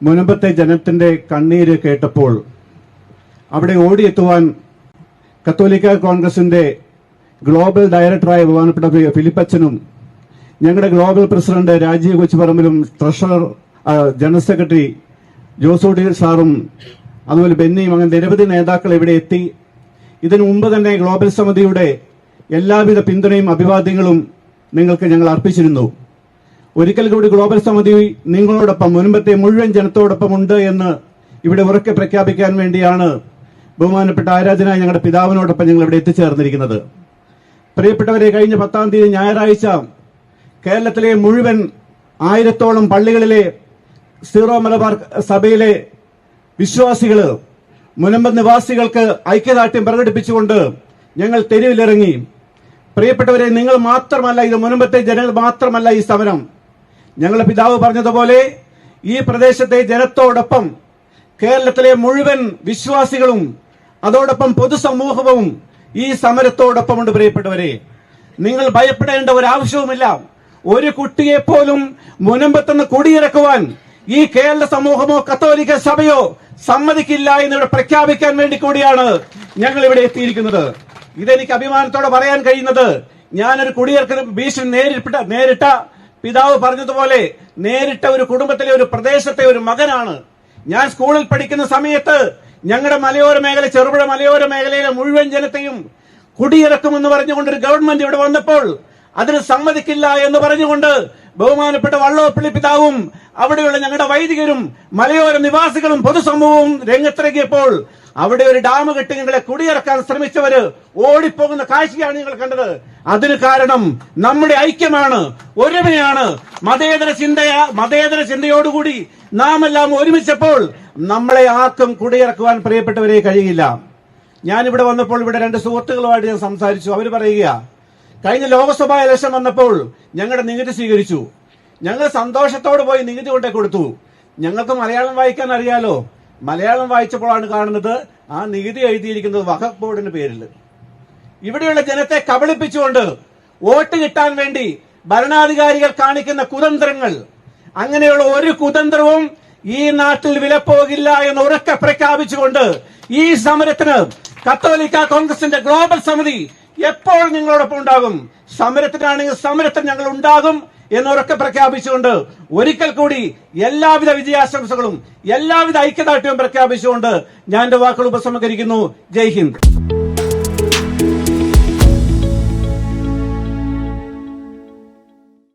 മുനമ്പത്തെ ജനത്തിന്റെ കണ്ണീര് കേട്ടപ്പോൾ അവിടെ ഓടിയെത്തുവാൻ കത്തോലിക്ക കോൺഗ്രസിന്റെ ഗ്ലോബൽ ഡയറക്ടറായ ബഹുമാനപ്പെട്ട ഫിലിപ്പച്ചനും ഞങ്ങളുടെ ഗ്ലോബൽ പ്രസിഡന്റ് രാജീവ് കൊച്ചുപറമ്പിലും ട്രഷറർ ജനറൽ സെക്രട്ടറി ജോസോഡി സാറും അതുപോലെ ബെന്നിയും അങ്ങനെ നിരവധി നേതാക്കൾ ഇവിടെ എത്തി. ഇതിനു മുമ്പ് തന്നെ ഗ്ലോബൽ സമിതിയുടെ എല്ലാവിധ പിന്തുണയും അഭിവാദ്യങ്ങളും നിങ്ങൾക്ക് ഞങ്ങൾ അർപ്പിച്ചിരുന്നു. ഒരിക്കൽ കൂടി ഗ്ലോബൽ സമിതി നിങ്ങളോടൊപ്പം മുൻപത്തെ മുഴുവൻ ജനത്തോടൊപ്പം ഉണ്ട് എന്ന് ഇവിടെ ഉറക്കെ പ്രഖ്യാപിക്കാൻ വേണ്ടിയാണ് ബഹുമാനപ്പെട്ട ആരാധനായ ഞങ്ങളുടെ പിതാവിനോടൊപ്പം ഞങ്ങൾ ഇവിടെ എത്തിച്ചേർന്നിരിക്കുന്നത്. പ്രിയപ്പെട്ടവരെ കഴിഞ്ഞ പത്താം തീയതി ഞായറാഴ്ച കേരളത്തിലെ മുഴുവൻ ആയിരത്തോളം പള്ളികളിലെ സീറോ മലബാർ സഭയിലെ വിശ്വാസികൾ മുനമ്പ നിവാസികൾക്ക് ഐക്യദാർഢ്യം പ്രകടിപ്പിച്ചുകൊണ്ട് ഞങ്ങൾ തെരുവിലിറങ്ങി. പ്രിയപ്പെട്ടവരെ നിങ്ങൾ മാത്രമല്ല ഇത് മുനമ്പത്തെ ജനങ്ങൾ മാത്രമല്ല ഈ സമരം. ഞങ്ങളുടെ പിതാവ് പറഞ്ഞതുപോലെ ഈ പ്രദേശത്തെ ജനത്തോടൊപ്പം കേരളത്തിലെ മുഴുവൻ വിശ്വാസികളും അതോടൊപ്പം പൊതുസമൂഹവും ഈ സമരത്തോടൊപ്പമുണ്ട് പ്രിയപ്പെട്ടവരെ. നിങ്ങൾ ഭയപ്പെടേണ്ട ഒരു ആവശ്യവുമില്ല ഒരു കുട്ടിയെ പോലും മുനമ്പത്തുനിന്ന് കുടിയിറക്കുവാൻ ഈ കേരള സമൂഹമോ കത്തോലിക്ക സഭയോ സമ്മതിക്കില്ല എന്നിവിടെ പ്രഖ്യാപിക്കാൻ വേണ്ടി കൂടിയാണ് ഞങ്ങൾ ഇവിടെ എത്തിയിരിക്കുന്നത്. ഇതെനിക്ക് അഭിമാനത്തോടെ പറയാൻ കഴിയുന്നത് ഞാനൊരു കുടിയേർക്ക ഭീഷണി നേരിട്ട നേരിട്ട പിതാവ് പറഞ്ഞതുപോലെ നേരിട്ട ഒരു കുടുംബത്തിലെ ഒരു പ്രദേശത്തെ ഒരു മകനാണ്. ഞാൻ സ്കൂളിൽ പഠിക്കുന്ന സമയത്ത് ഞങ്ങളുടെ മലയോര മേഖല ചെറുപുഴ മലയോര മേഖലയിലെ മുഴുവൻ ജനത്തെയും കുടിയിറക്കുമെന്ന് പറഞ്ഞുകൊണ്ട് ഒരു ഗവൺമെന്റ് ഇവിടെ വന്നപ്പോൾ അതിന് സമ്മതിക്കില്ല എന്ന് പറഞ്ഞുകൊണ്ട് ബഹുമാനപ്പെട്ട വള്ളോപ്പള്ളി പിതാവും അവിടെയുള്ള ഞങ്ങളുടെ വൈദികരും മലയോര നിവാസികളും പൊതുസമൂഹവും രംഗത്തിറങ്ങിയപ്പോൾ അവിടെ ഒരു ഡാം കെട്ടി ഞങ്ങളെ കുടിയിറക്കാൻ ശ്രമിച്ചവര് ഓടിപ്പോകുന്ന കാഴ്ചയാണ് ഞങ്ങൾ കണ്ടത്. അതിന് കാരണം നമ്മുടെ ഐക്യമാണ് ഒരുമയാണ്. മതേതര ചിന്തയാ മതേതര ചിന്തയോടുകൂടി നാം എല്ലാം ഒരുമിച്ചപ്പോൾ നമ്മളെ ആർക്കും കുടിയിറക്കുവാൻ പ്രിയപ്പെട്ടവരെ കഴിയില്ല. ഞാനിവിടെ വന്നപ്പോൾ ഇവിടെ രണ്ട് സുഹൃത്തുക്കളുമായിട്ട് ഞാൻ സംസാരിച്ചു. അവർ പറയുക കഴിഞ്ഞ ലോക്സഭാ ഇലക്ഷൻ വന്നപ്പോൾ ഞങ്ങളുടെ നികുതി സ്വീകരിച്ചു. ഞങ്ങൾ സന്തോഷത്തോട് പോയി നികുതി കൊണ്ടേ കൊടുത്തു. ഞങ്ങൾക്ക് മലയാളം വായിക്കാൻ അറിയാലോ. മലയാളം വായിച്ചപ്പോഴാണ് കാണുന്നത് ആ നികുതി എഴുതിയിരിക്കുന്നത് വഖഫ് ബോർഡിന്റെ പേരിൽ ഇവിടെയുള്ള ജനത്തെ കബളിപ്പിച്ചുകൊണ്ട് വോട്ട് കിട്ടാൻ വേണ്ടി ഭരണാധികാരികൾ കാണിക്കുന്ന കുതന്ത്രങ്ങൾ. അങ്ങനെയുള്ള ഒരു കുതന്ത്രവും ഈ നാട്ടിൽ വിലപ്പോകില്ല എന്ന് ഉറക്കെ പ്രഖ്യാപിച്ചുകൊണ്ട് ഈ സമരത്തിന് കത്തോലിക്ക കോൺഗ്രസിന്റെ ഗ്ലോബൽ സമിതി എപ്പോഴും നിങ്ങളോടൊപ്പം ഉണ്ടാകും? സമരത്തിനാണെങ്കിൽ സമരത്തിന് ഞങ്ങൾ ഉണ്ടാകും എന്ന് ഉറക്കെ പ്രഖ്യാപിച്ചുകൊണ്ട് ഒരിക്കൽ കൂടി എല്ലാവിധ വിജയാശംസകളും എല്ലാവിധ ഐക്യദാർഢ്യവും പ്രഖ്യാപിച്ചുകൊണ്ട് ഞാൻ എന്റെ വാക്കുകൾ ഉപസംഹരിക്കുന്നു. ജയ് ഹിന്ദ്.